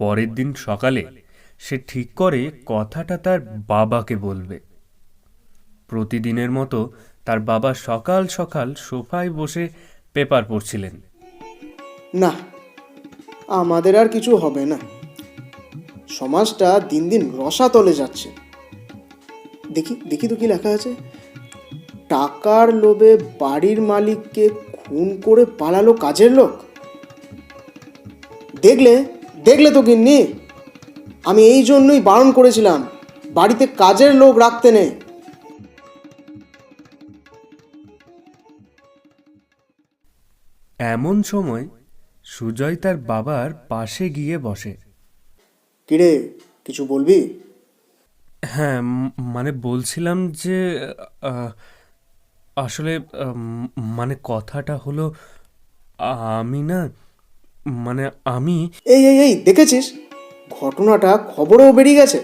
পরের দিন সকালে সে ঠিক করে কথাটা তার বাবাকে বলবে। প্রতিদিনের মতো তার বাবা সকাল সকাল সোফায় বসে পেপার পড়ছিলেন। না, আমাদের আর কিছু হবে না। সমাজটা দিন দিন রসাতলে যাচ্ছে। দেখি দেখি তো কি লেখা আছে। টাকার লোভে বাড়ির মালিককে খুন করে পালালো কাজের লোক। দেখলে দেখলে তো গিন্নি আমি এই জন্যই বারণ করেছিলাম বাড়িতে কাজের লোক রাখতে নেই এমন সময় সুজয় তার বাবার পাশে গিয়ে বসে। কিরে কিছু বলবি? হ্যাঁ মানে বলছিলাম যে আহ, আসলে মানে কথাটা হলো আমি না মানে আমি এই এই এই দেখেছিস? ঘটনাটা খবরেও বেরিয়ে গেছে।